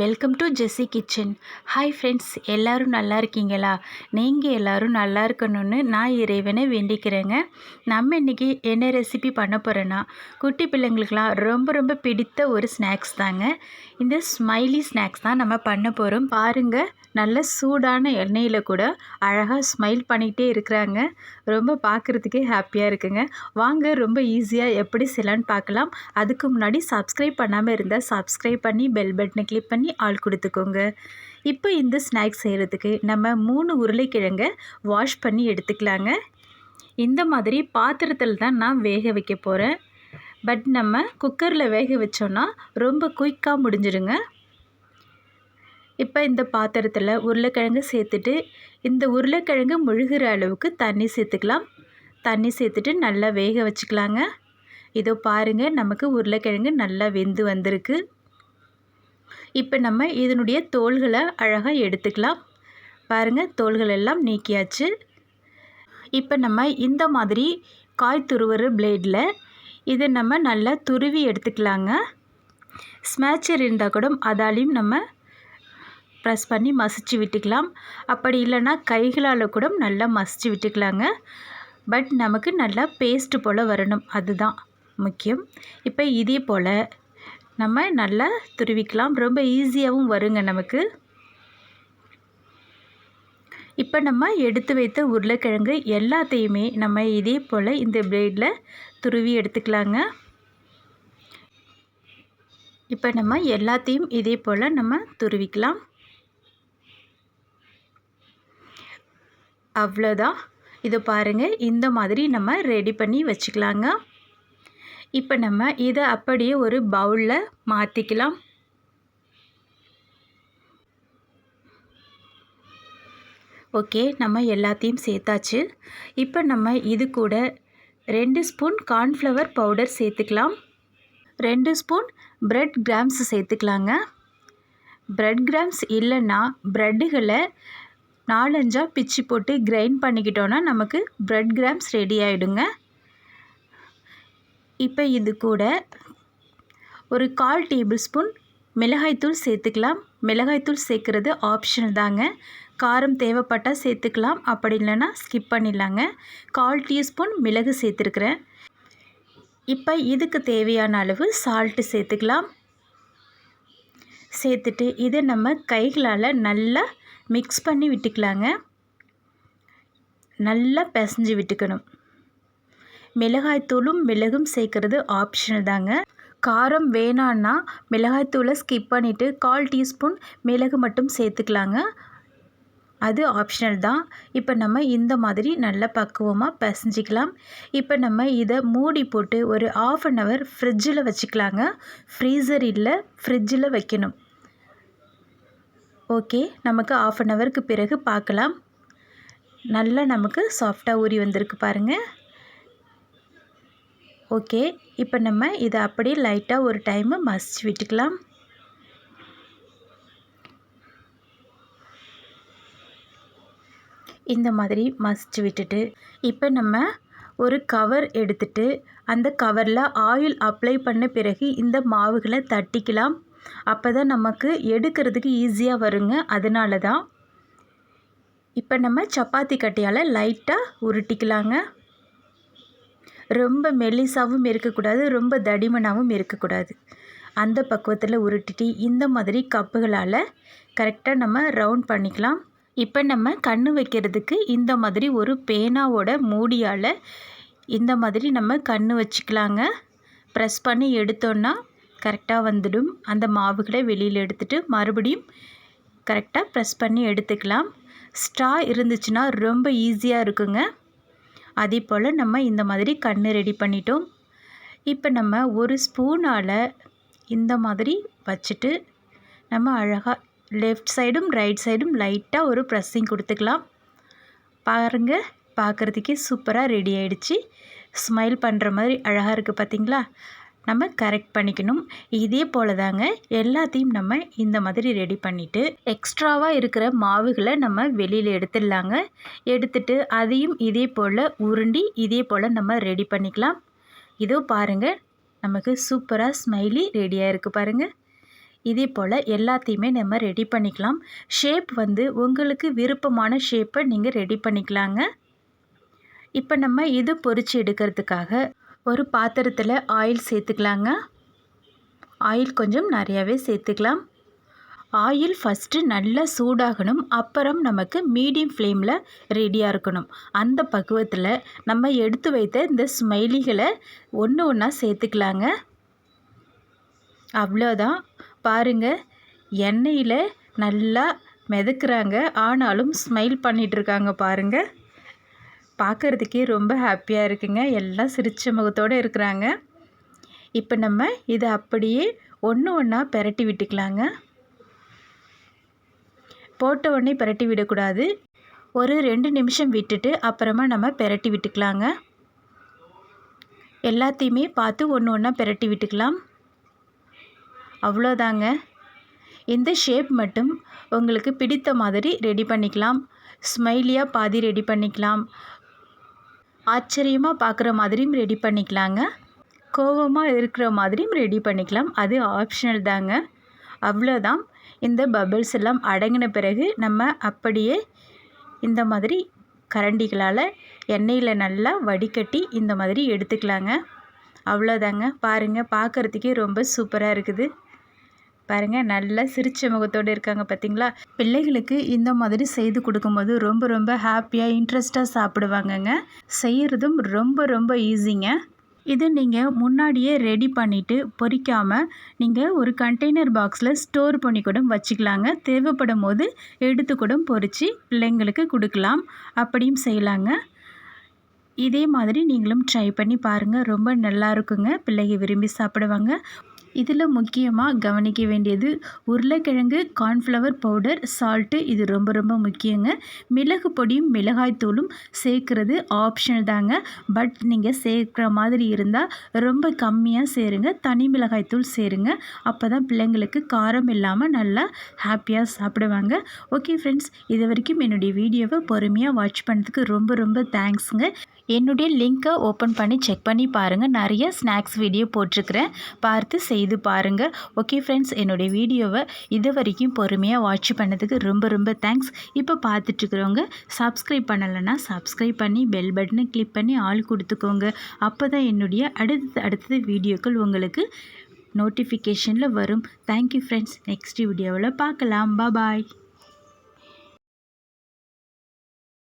Welcome to Jessy kitchen hi friends எல்லோரும் நல்லா இருக்கீங்களா? நீங்கள் எல்லோரும் நல்லா இருக்கணும்னு நான் இறைவனை வேண்டிக்கிறேங்க. நம்ம இன்றைக்கி என்ன ரெசிபி பண்ண போகிறேன்னா குட்டி பிள்ளைங்களுக்கெலாம் ரொம்ப ரொம்ப பிடித்த ஒரு ஸ்நாக்ஸ் தாங்க. இந்த ஸ்மைலி ஸ்நாக்ஸ் தான் நம்ம பண்ண போகிறோம் பாருங்கள் நல்ல சூடான எண்ணெயில் கூட அழகாக ஸ்மைல் பண்ணிகிட்டே இருக்கிறாங்க. ரொம்ப பார்க்குறதுக்கே ஹாப்பியாக இருக்குங்க. வாங்க ரொம்ப ஈஸியாக எப்படி செய்யலான்னு பார்க்கலாம். அதுக்கு முன்னாடி சப்ஸ்கிரைப் பண்ணாமல் இருந்தால் சப்ஸ்கிரைப் பண்ணி பெல் பட்டனை கிளிக் பண்ணி ஆள் கொடுத்துக்கோங்க. இப்போ இந்த ஸ்நாக்ஸ் செய்கிறதுக்கு நம்ம மூணு உருளைக்கிழங்கை வாஷ் பண்ணி எடுத்துக்கலாங்க. இந்த மாதிரி பாத்திரத்தில் தான் நான் வேக வைக்க போகிறேன் பட் நம்ம குக்கரில் வேக வச்சோன்னா ரொம்ப குயிக்காக முடிஞ்சிடுங்க. இப்போ இந்த பாத்திரத்தில் உருளைக்கிழங்கு சேர்த்துட்டு இந்த உருளைக்கிழங்கு முழுகிற அளவுக்கு தண்ணி சேர்த்துக்கலாம். தண்ணி சேர்த்துட்டு நல்லா வேக வச்சுக்கலாங்க. இதோ பாருங்கள் நமக்கு உருளைக்கிழங்கு நல்லா வெந்து வந்திருக்கு. இப்போ நம்ம இதனுடைய தோள்களை அழகாக எடுத்துக்கலாம். பாருங்கள் தோள்கள் எல்லாம் நீக்கியாச்சு. இப்போ நம்ம இந்த மாதிரி காய் துருவுற பிளேடில் இதை நம்ம நல்லா துருவி எடுத்துக்கலாங்க. ஸ்மேச்சர் இருந்தால் கூட அதாலையும் நம்ம ப்ரெஸ் பண்ணி மசிச்சு விட்டுக்கலாம். அப்படி இல்லைன்னா கைகளால் கூட நல்லா மசிச்சு விட்டுக்கலாங்க. பட் நமக்கு நல்லா பேஸ்ட்டு போல் வரணும். அதுதான் முக்கியம். இப்போ இதே போல் நம்ம நல்லா துருவிக்கலாம். ரொம்ப ஈஸியாகவும் வருங்க நமக்கு. இப்போ நம்ம எடுத்து வைத்த உருளைக்கிழங்கு எல்லாத்தையுமே நம்ம இதே போல் இந்த பிளேடில் துருவி எடுத்துக்கலாங்க. இப்போ நம்ம எல்லாத்தையும் இதே போல் நம்ம துருவிக்கலாம். அவ்வளோதான் இது பாருங்கள் இந்த மாதிரி நம்ம ரெடி பண்ணி வச்சுக்கலாங்க. இப்போ நம்ம இதை அப்படியே ஒரு பவுலில் மாற்றிக்கலாம் ஓகே நம்ம எல்லாத்தையும் சேர்த்தாச்சு. இப்போ நம்ம இது கூட ரெண்டு ஸ்பூன் கார்ன்ஃப்ளவர் பவுடர் சேர்த்துக்கலாம். ரெண்டு ஸ்பூன் ப்ரெட் கிராம்ஸ் சேர்த்துக்கலாங்க. ப்ரெட் கிராம்ஸ் இல்லைன்னா ப்ரெட்டுகளை நாலஞ்சாக பிச்சு போட்டு கிரைண்ட் பண்ணிக்கிட்டோன்னா நமக்கு ப்ரெட் கிராம்ஸ் ரெடி ஆகிடுங்க இப்போ இது கூட ஒரு கால் டேபிள் ஸ்பூன் மிளகாய்த்தூள் சேர்த்துக்கலாம். மிளகாய்த்தூள் சேர்க்குறது ஆப்ஷனல் தாங்க. காரம் தேவைப்பட்டால் சேர்த்துக்கலாம். அப்படி இல்லைன்னா ஸ்கிப் பண்ணிடலாங்க. கால் டீஸ்பூன் மிளகு சேர்த்துருக்குறேன். இப்போ இதுக்கு தேவையான அளவு சால்ட்டு சேர்த்துக்கலாம். சேர்த்துட்டு இதை நம்ம கைகளால் நல்லா மிக்ஸ் பண்ணி விட்டுக்கலாங்க. நல்லா பிசைஞ்சு விட்டுக்கணும். மிளகாய்த்தூளும் மிளகும் சேர்க்குறது ஆப்ஷனல் தாங்க. காரம் வேணான்னா மிளகாய்த்தூளை ஸ்கிப் பண்ணிவிட்டு கால் டீஸ்பூன் மிளகு மட்டும் சேர்த்துக்கலாங்க. அது ஆப்ஷனல் தான். இப்போ நம்ம இந்த மாதிரி நல்ல பக்குவமாக பிசைஞ்சிக்கலாம். இப்போ நம்ம இதை மூடி போட்டு ஒரு ஆஃப் அன் ஹவர் ஃப்ரிட்ஜில் வச்சுக்கலாங்க. ஃப்ரீசர் இல்லை ஃப்ரிட்ஜில் வைக்கணும். ஓகே நமக்கு ஆஃப் அன் ஹவருக்கு பிறகு பார்க்கலாம். நல்லா நமக்கு சாஃப்டாக ஊறி வந்திருக்கு பாருங்கள் ஓகே இப்போ நம்ம இதை அப்படியே லைட்டாக ஒரு டைமு மசிச்சு விட்டுக்கலாம். இந்த மாதிரி மசிச்சு விட்டுட்டு இப்போ நம்ம ஒரு கவர் எடுத்துட்டு அந்த கவரில் ஆயில் அப்ளை பண்ண பிறகு இந்த மாவுகளை தட்டிக்கலாம். அப்போ தான் நமக்கு எடுக்கிறதுக்கு ஈஸியாக வருங்க. அதனால தான் இப்போ நம்ம சப்பாத்தி கட்டையால் லைட்டாக உருட்டிக்கலாங்க. ரொம்ப மெல்லிசாவும் இருக்கக்கூடாது ரொம்ப தடிமனாகவும் இருக்கக்கூடாது. அந்த பக்குவத்தில் உருட்டிட்டு இந்த மாதிரி கப்புகளால் கரெக்டாக நம்ம ரவுண்ட் பண்ணிக்கலாம். இப்போ நம்ம கண் வைக்கிறதுக்கு இந்த மாதிரி ஒரு பேனாவோட மூடியால் இந்த மாதிரி நம்ம கண் வச்சுக்கலாங்க. ப்ரெஸ் பண்ணி எடுத்தோன்னா கரெக்டாக வந்துடும். அந்த மாவுகளை வெளியில் எடுத்துகிட்டு மறுபடியும் கரெக்டாக ப்ரெஸ் பண்ணி எடுத்துக்கலாம். ஸ்ட்ரா இருந்துச்சுன்னா ரொம்ப ஈஸியாக இருக்குங்க. அதே போல் நம்ம இந்த மாதிரி கண் ரெடி பண்ணிட்டோம். இப்போ நம்ம ஒரு ஸ்பூனால் இந்த மாதிரி வச்சுட்டு நம்ம அழகாக லெஃப்ட் சைடும் ரைட் சைடும் லைட்டாக ஒரு ப்ரெஸ்ஸிங் கொடுத்துக்கலாம். பாருங்கள் பார்க்குறதுக்கே சூப்பராக ரெடி ஆகிடுச்சி ஸ்மைல் பண்ணுற மாதிரி அழகாக இருக்குது பார்த்திங்களா நம்ம கரெக்ட் பண்ணிக்கணும். இதே போல் தாங்க எல்லாத்தையும் நம்ம இந்த மாதிரி ரெடி பண்ணிவிட்டு எக்ஸ்ட்ராவாக இருக்கிற மாவுகளை நம்ம வெளியில் எடுத்துடலாங்க. எடுத்துட்டு அதையும் இதே போல் உருண்டி இதே போல் நம்ம ரெடி பண்ணிக்கலாம். இதோ பாருங்கள் நமக்கு சூப்பராக ஸ்மைலி ரெடியாக இருக்குது பாருங்கள் இதே போல் எல்லாத்தையுமே நம்ம ரெடி பண்ணிக்கலாம். ஷேப் வந்து உங்களுக்கு விருப்பமான ஷேப்பை நீங்கள் ரெடி பண்ணிக்கலாங்க. இப்போ நம்ம இது பொறிச்சு எடுக்கிறதுக்காக ஒரு பாத்திரத்தில் ஆயில் சேர்த்துக்கலாங்க. ஆயில் கொஞ்சம் நிறையாவே சேர்த்துக்கலாம். ஆயில் ஃபஸ்ட்டு நல்லா சூடாகணும். அப்புறம் நமக்கு மீடியம் ஃப்ளேமில் ரெடியாக இருக்கணும். அந்த பக்குவத்தில் நம்ம எடுத்து வைத்த இந்த ஸ்மைலிகளை ஒன்று ஒன்றா சேர்த்துக்கலாங்க. அவ்வளோதான் பாருங்கள் எண்ணெயில் நல்லா மிதக்குறாங்க. ஆனாலும் ஸ்மைல் பண்ணிகிட்ருக்காங்க பாருங்கள் பார்க்குறதுக்கே ரொம்ப ஹாப்பியாக இருக்குங்க. எல்லாம் சிரிச்ச முகத்தோடு இருக்கிறாங்க. இப்போ நம்ம இதை அப்படியே ஒன்று ஒன்றா பெரட்டி விட்டுக்கலாங்க. போட்ட உடனே பெரட்டி விடக்கூடாது. ஒரு ரெண்டு நிமிஷம் விட்டுட்டு அப்புறமா நம்ம பெரட்டி விட்டுக்கலாங்க. எல்லாத்தையுமே பார்த்து ஒன்று ஒன்றா பெரட்டி விட்டுக்கலாம். அவ்வளோதாங்க. இந்த ஷேப் மட்டும் உங்களுக்கு பிடித்த மாதிரி ரெடி பண்ணிக்கலாம். ஸ்மைலியாக பாதி ரெடி பண்ணிக்கலாம். ஆச்சரியமாக பார்க்குற மாதிரியும் ரெடி பண்ணிக்கலாங்க. கோவமாக இருக்கிற மாதிரியும் ரெடி பண்ணிக்கலாம். அது ஆப்ஷனல் தாங்க. அவ்வளோதான் இந்த பபிள்ஸ் எல்லாம் அடங்கின பிறகு நம்ம அப்படியே இந்த மாதிரி கரண்டிகளால் எண்ணெயில் நல்லா வடிகட்டி இந்த மாதிரி எடுத்துக்கலாங்க. அவ்வளோதாங்க பாருங்கள் பார்க்குறதுக்கே ரொம்ப சூப்பராக இருக்குது. பாருங்கள் நல்லா சிரிச்ச முகத்தோடு இருக்காங்க பார்த்தீங்களா பிள்ளைகளுக்கு இந்த மாதிரி செய்து கொடுக்கும்போது ரொம்ப ரொம்ப ஹாப்பியாக இன்ட்ரெஸ்ட்டாக சாப்பிடுவாங்கங்க. செய்கிறதும் ரொம்ப ரொம்ப ஈஸிங்க. இது நீங்கள் முன்னாடியே ரெடி பண்ணிவிட்டு பொறிக்காமல் நீங்கள் ஒரு கண்டெய்னர் பாக்ஸில் ஸ்டோர் பண்ணி கூட வச்சுக்கலாங்க. தேவைப்படும் போது எடுத்து கூட பொரித்து பிள்ளைங்களுக்கு கொடுக்கலாம். அப்படியும் செய்யலாங்க. இதே மாதிரி நீங்களும் ட்ரை பண்ணி பாருங்கள் ரொம்ப நல்லா இருக்குங்க. பிள்ளைங்க விரும்பி சாப்பிடுவாங்க. இதில் முக்கியமாக கவனிக்க வேண்டியது உருளைக்கிழங்கு கார்ன்ஃப்ளவர் பவுடர் சால்ட்டு இது ரொம்ப ரொம்ப முக்கியங்க. மிளகு பொடியும் மிளகாய் தூளும் சேர்க்குறது ஆப்ஷனல் தாங்க. பட் நீங்கள் சேர்க்குற மாதிரி இருந்தால் ரொம்ப கம்மியாக சேருங்க. தனி மிளகாய்த்தூள் சேருங்க. அப்போ தான் பிள்ளைங்களுக்கு காரம் இல்லாமல் நல்லா ஹாப்பியாக சாப்பிடுவாங்க. ஓகே ஃப்ரெண்ட்ஸ் இது வரைக்கும் என்னுடைய வீடியோவை பொறுமையாக வாட்ச் பண்ணதுக்கு ரொம்ப ரொம்ப தேங்க்ஸுங்க என்னுடைய லிங்க்கை ஓப்பன் பண்ணி செக் பண்ணி பாருங்கள் நிறைய ஸ்நாக்ஸ் வீடியோ போட்டிருக்கிறேன். பார்த்து செய்து பாருங்கள் ஓகே ஃப்ரெண்ட்ஸ் என்னுடைய வீடியோவை இது வரைக்கும் பொறுமையாக வாட்ச் பண்ணதுக்கு ரொம்ப ரொம்ப தேங்க்ஸ் இப்போ பார்த்துட்ருக்குறவங்க சப்ஸ்கிரைப் பண்ணலைன்னா சப்ஸ்கிரைப் பண்ணி பெல் பட்டனை கிளிக் பண்ணி ஆள் கொடுத்துக்கோங்க. அப்போ தான் என்னுடைய அடுத்த அடுத்த வீடியோக்கள் உங்களுக்கு நோட்டிஃபிகேஷனில் வரும். தேங்க்யூ ஃப்ரெண்ட்ஸ் நெக்ஸ்ட் வீடியோவில் பார்க்கலாம். பாய்